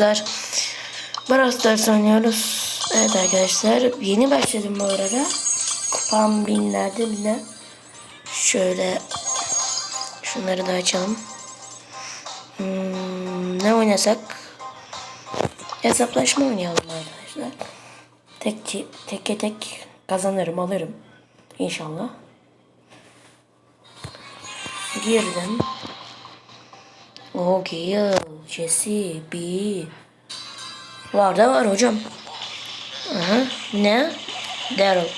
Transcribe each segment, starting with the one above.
arkadaşlar. Brawl Stars oynuyoruz. Evet arkadaşlar. Yeni başladım bu arada. Kupam binlerde bile. Şöyle şunları da açalım. Hmm, ne oynasak? Hesaplaşma oynayalım arkadaşlar. Tek teke tek kazanırım alırım. İnşallah. Girdim. O Gale, Jesse, B. Var da var hocam. Aha. Ne? Daryl.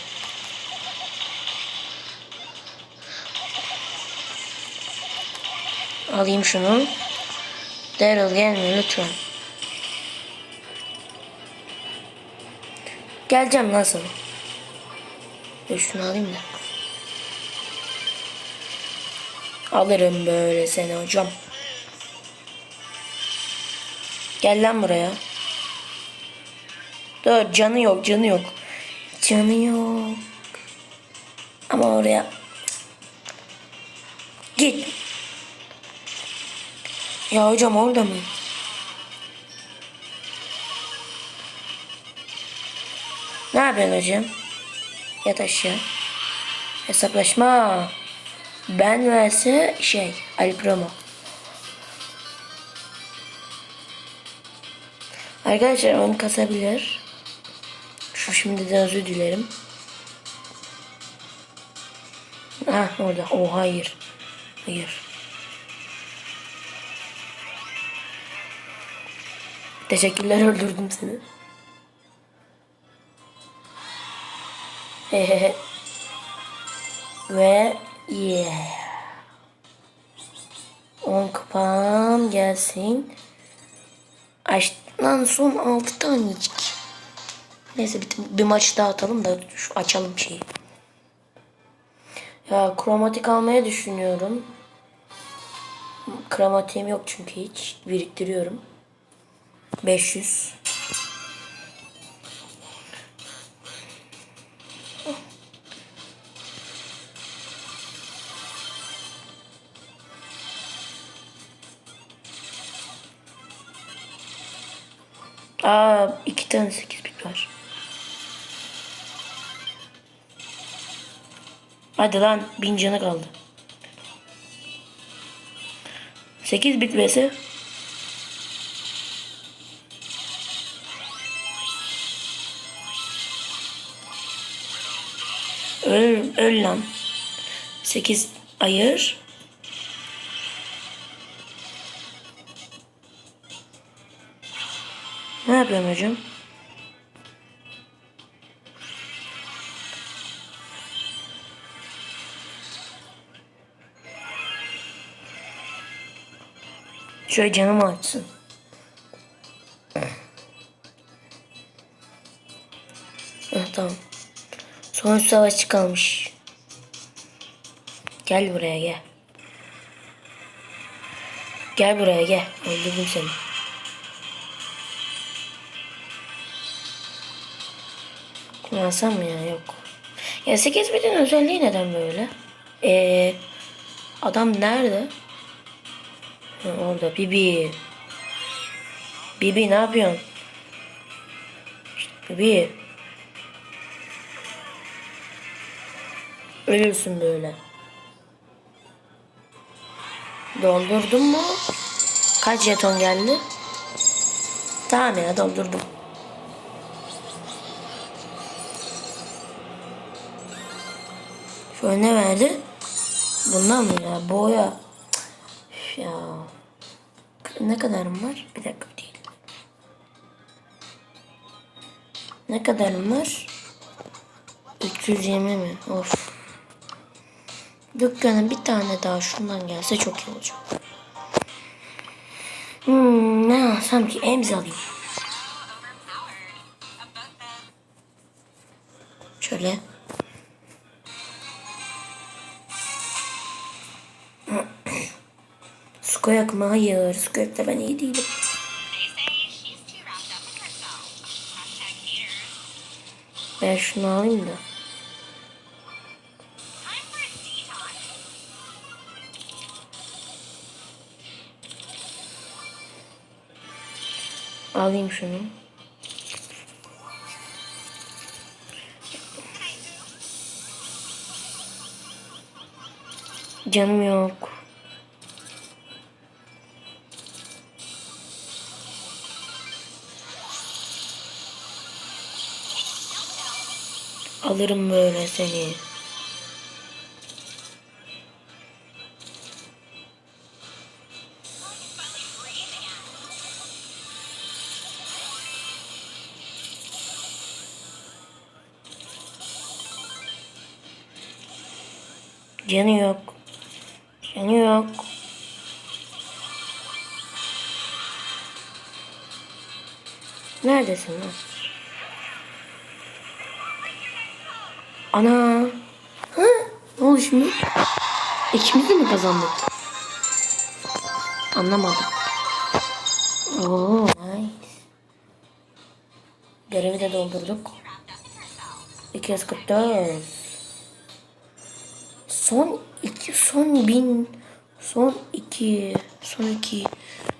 Alayım şunu. Daryl gelme lütfen. Geleceğim lan sana. Şunu alayım da. Alırım böyle seni hocam. Gel lan buraya. Dur canı yok canı yok. Canı yok. Ama oraya. Git. Ya hocam orada mı? Ne yapıyorsun hocam? Yat aşağı. Hesaplaşma. Ben verse şey Ali Promo. Arkadaşlar onu kasabilir. Şu şimdiden özür dilerim. Ah orada. O hayır. Hayır. Teşekkürler öldürdüm seni. Hehehe. Ve yeah. 10 kupam gelsin. Aç lan son 6 tanecik. Neyse bir, bir maç daha atalım da şu açalım şeyi. Ya kromatik almayı düşünüyorum. Kromatiğim yok çünkü hiç. Biriktiriyorum. 500. Aa iki tane 8 bit var. Hadi lan bin canı kaldı. 8 bit vs. Öl, öl lan. 8 ayır. Ne yapıyorsun hocam? Şöyle canımı açsın. Heh, tamam. Son savaşçı kalmış. Gel buraya gel. Gel buraya gel. Öldürdüm seni. Kullansam mı ya? Yok. Ya 8 bitin özelliği neden böyle? Ee, adam nerede? Ha, orada. Bibi. Bibi ne yapıyorsun? Bibi. Ölürsün böyle. Doldurdun mu? Kaç jeton geldi? Tamam ya doldurdum. Şöyle ne verdi? Bundan mı ya? Boya. Üf ya. Ne kadarım var? Bir dakika değil. Ne kadarım var? 320 mi? Of. Dükkana bir tane daha şundan gelse çok iyi olacak. Hmm, ne alsam ki? Emzi alayım. Şöyle. Skoyak mı? Hayır. Skoyak'ta ben iyi değilim. Ben şunu alayım da. Alayım şunu. Canım yok. Alırım böyle seni. Canı yok. Canı yok. Neredesin lan? Ana. Hı? Ne oldu şimdi? İkimiz de mi kazandık? Anlamadım. Oo, nice. Görevi de doldurduk. 244. Son iki, son bin, son iki, son iki.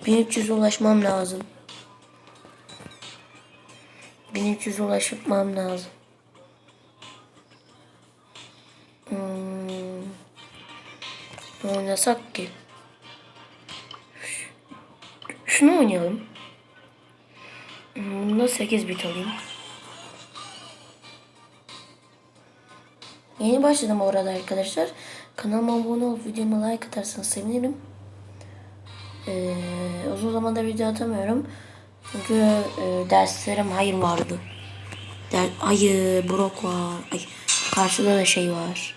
1300 ulaşmam lazım. 1300 ulaşmam lazım. Ne oynasak ki? Şunu oynayalım. Hmm, Bunda 8 bit alayım. Yeni başladım orada arkadaşlar. Kanalıma abone olup videoma like atarsanız sevinirim. Ee, uzun zamandır video atamıyorum. Çünkü e, derslerim hayır vardı. Der, hayır, brok var. Ay, karşıda da şey var.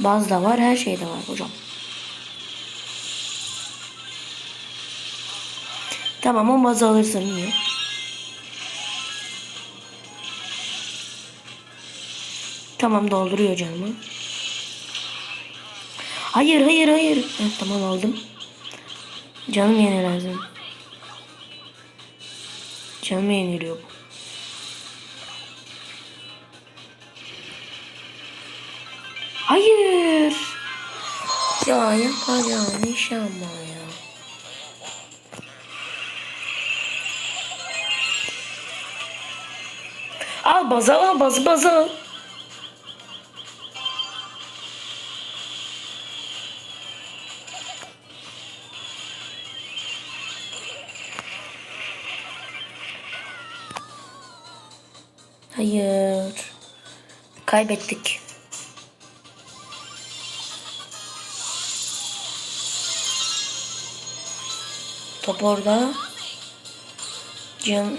Baz da var, her şey de var hocam. Tamam o bazı alırsın iyi. Tamam dolduruyor canımı. Hayır hayır hayır. Heh, tamam aldım. Canım yeni lazım. Canım yeniliyor bu. Hayır. Ya yapacağım iş ama ya. Al bazı al bazı bazı al. Hayır. Kaybettik. Top orada. Can...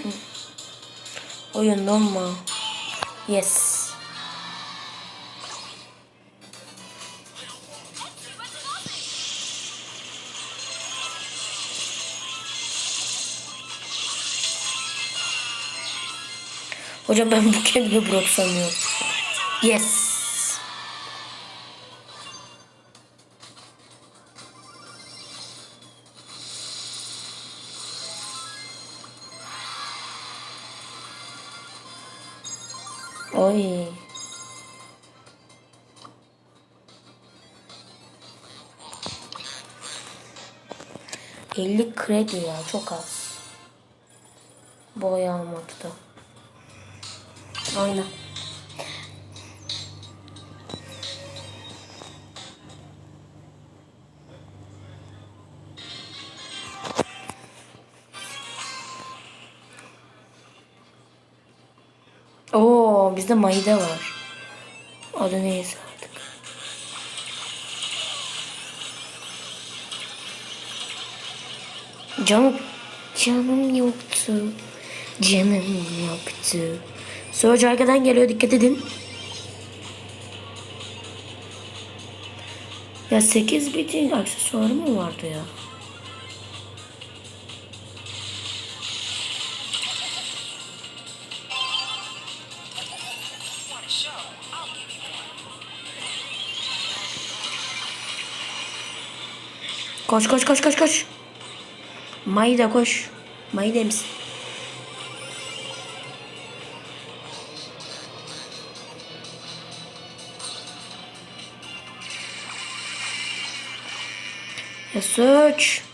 Oyun donma. Yes. Hocam ben bu kendimi Brock sanıyorum. Yes. Oy. Elli kredi ya çok az. Boya almadı da. Aynen. Bizde Mayda var. Adı neyse artık. Canım canım yoktu. Canım yoktu. Surge arkadan geliyor dikkat edin. Ya 8 bitin aksesuarı mı vardı ya? Koş koş koş koş koş. Mayda koş. Mayda misin? Ya search.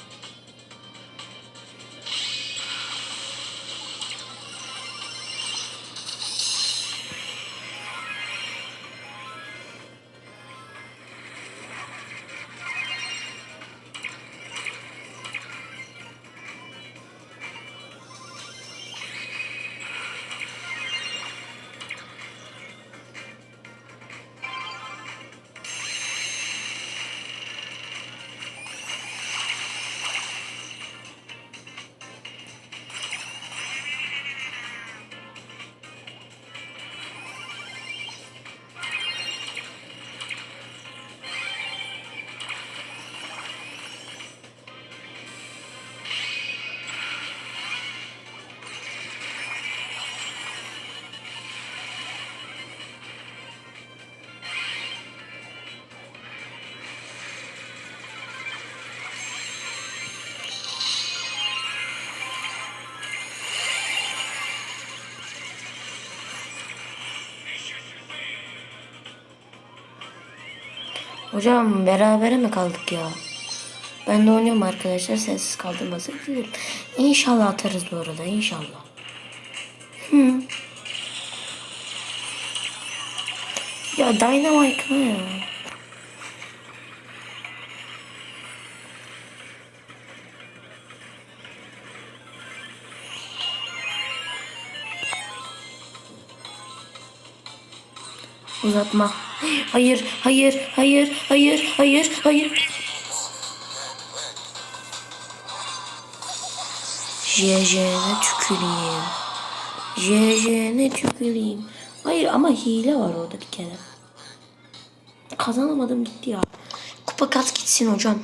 Hocam berabere mi kaldık ya? Ben de oynuyorum arkadaşlar. Sensiz kaldım özür dilerim. İnşallah atarız bu arada. inşallah. Hı. Ya Dynamite ne ya? Uzatma. Hayır, hayır, hayır, hayır, hayır, hayır. JJ'ne tüküreyim. JJ'ne tüküreyim. Hayır ama hile var orada bir kere. Kazanamadım gitti ya. Kupa kat gitsin hocam.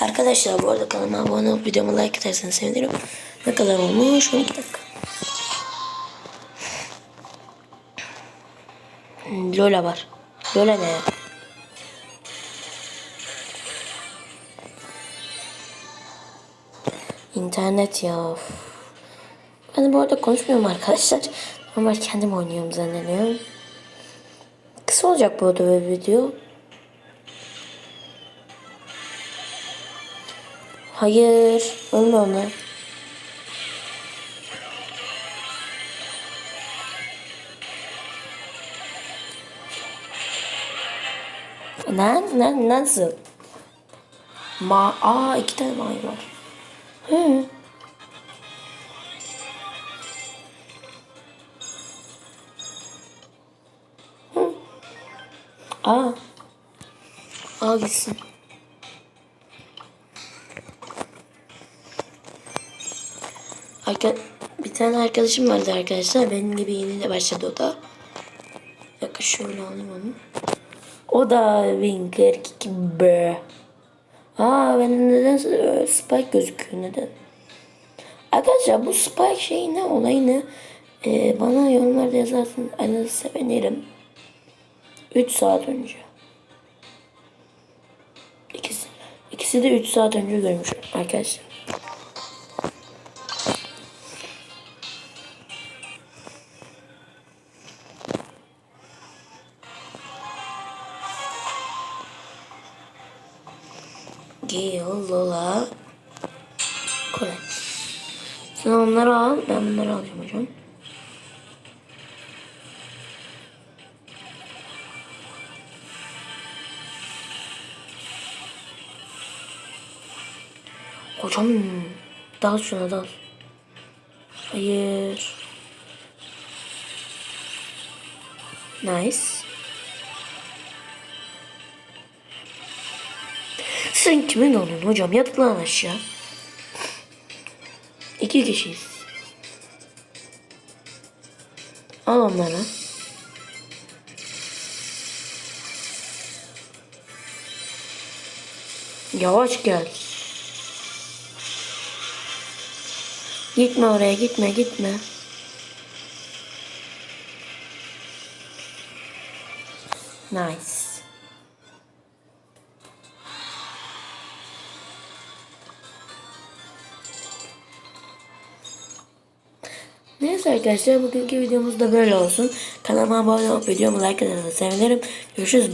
Arkadaşlar bu arada kanalıma abone olup videomu like ederseniz sevinirim. Ne kadar olmuş? 12 dakika. Lola var. Lola ne? İnternet ya. Ben bu arada konuşmuyorum arkadaşlar. Normal kendim oynuyorum zannediyorum. Kısa olacak bu arada böyle video. Hayır. Ölme ona. Lan, lan, nasıl? Ma Aa iki tane mavi var. Hı. Hı. Aa. Al gitsin. Arka, bir tane arkadaşım vardı arkadaşlar. Benim gibi yeni de başladı o da. Dakika şöyle alayım onu. O da 1042 B. Aa ben neden e, Spike gözüküyor neden? Arkadaşlar bu Spike şey ne olayı ne? Ee, bana yorumlarda yazarsın. Anı sevinirim. 3 saat önce. İkisi, ikisi de 3 saat önce görmüş arkadaşlar. Gale, Lola, Colette. Sen onları al, ben bunları alacağım hocam. Hocam, dal şuna dal. Hayır. Nice. Sen kimin oğlun hocam? Yat lan aşağı. İki kişiyiz. Al onları. Yavaş gel. Gitme oraya gitme gitme. Nice. Arkadaşlar bugünkü videomuz da böyle olsun. Kanalıma abone olup videomu like ederseniz sevinirim. Görüşürüz.